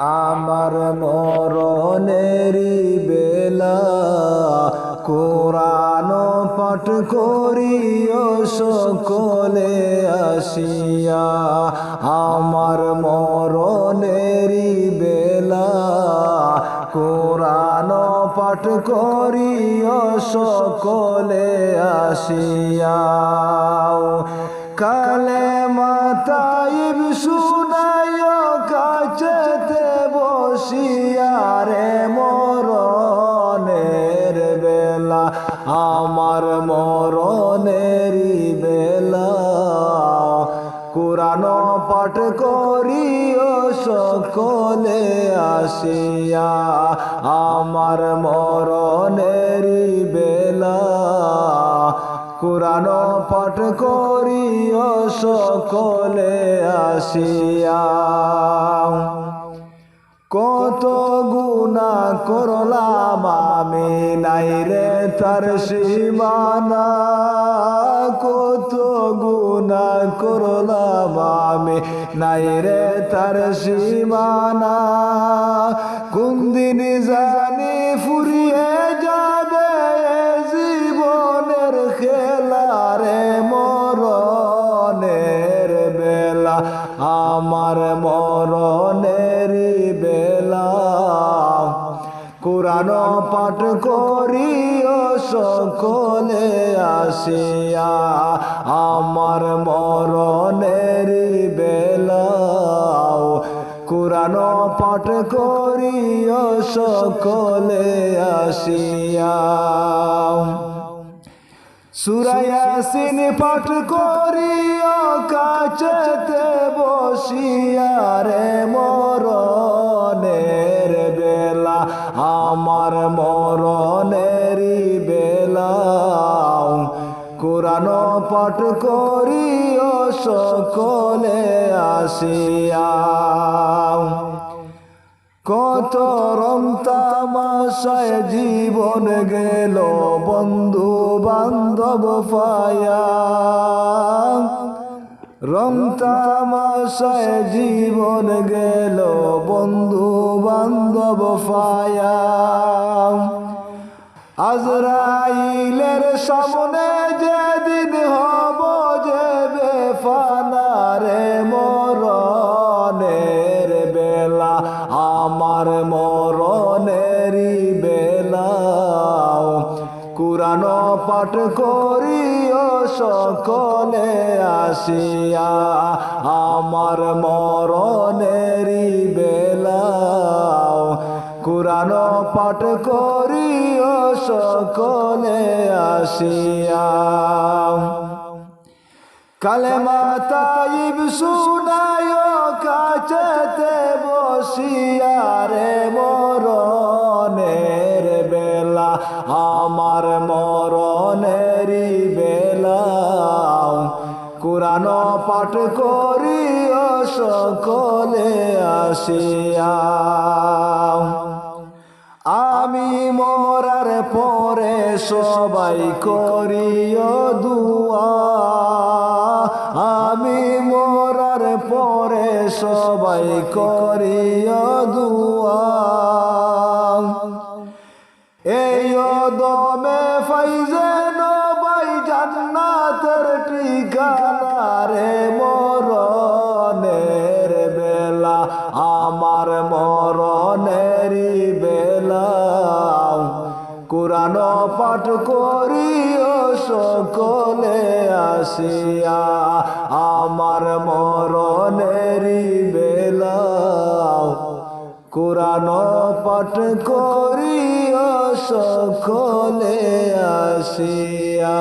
আমার মরণেরি বেলা, কোরআন পাঠ করিও সকলে আসিয়া, আমার মরণেরি বেলা, কোরআন পাঠ করিও সকলে আসিয়া। কালে মাতাইব বসিয়া রে মরণের বেলা, আমার মরণেরই বেলা। কোরআন পাঠ করিও সকলে আসিয়া, আমার মরণেরই বেলা। কোরআন পাঠ করিও সকলে আসিয়া। কত গুণা করলাম আমি নাই রে তার সীমানা। কত গুণা করলাম আমি নাই রে তার সীমানা। কোন দিন জানি ফুরিয়ে কোরআন পাঠ করিও সকলে আসিয়া, আমার মরণের বেলা কোরআন পাঠ করিও সকলে আসিয়া। সুরায়াসিন পাঠ করিও মরণেরই বেলা কোরআন পাঠ করিও সকলে আসিয়া কত রং তামাশায় জীবন গেল বন্ধু বান্ধব পায়া রং তামাশায় জীবন গেল বন্ধু বান্ধব পায়া সামনে যেদিন হব যে বেফানারে মরণের বেলা, আমার মরণেরই বেলা। কোরআন পাঠ করিও সকলে আসিয়া, আমার মরণেরই কোরআন পাঠ করিও সকলে আসিয়া। কালেমা তাইব শুনায় কাছেতে বসিয়া রে মরণের বেলা, আমার মরণেরই বেলা। কোরআন পাঠ করিও, সকলে আসিয়া। পরে সবাই করিও দুয়া। আমি মরার পরে সবাই করিও দুয়া। এই দমে ফাইজে নবাই জান্নাতের ঠিকানা রে মরণের বেলা, আমার মরণেরই কোরআন পাঠ করিও সকলে আসিয়া আমার মরণেরই বেলা। কোরআন পাঠ করিও সকলে আসিয়া।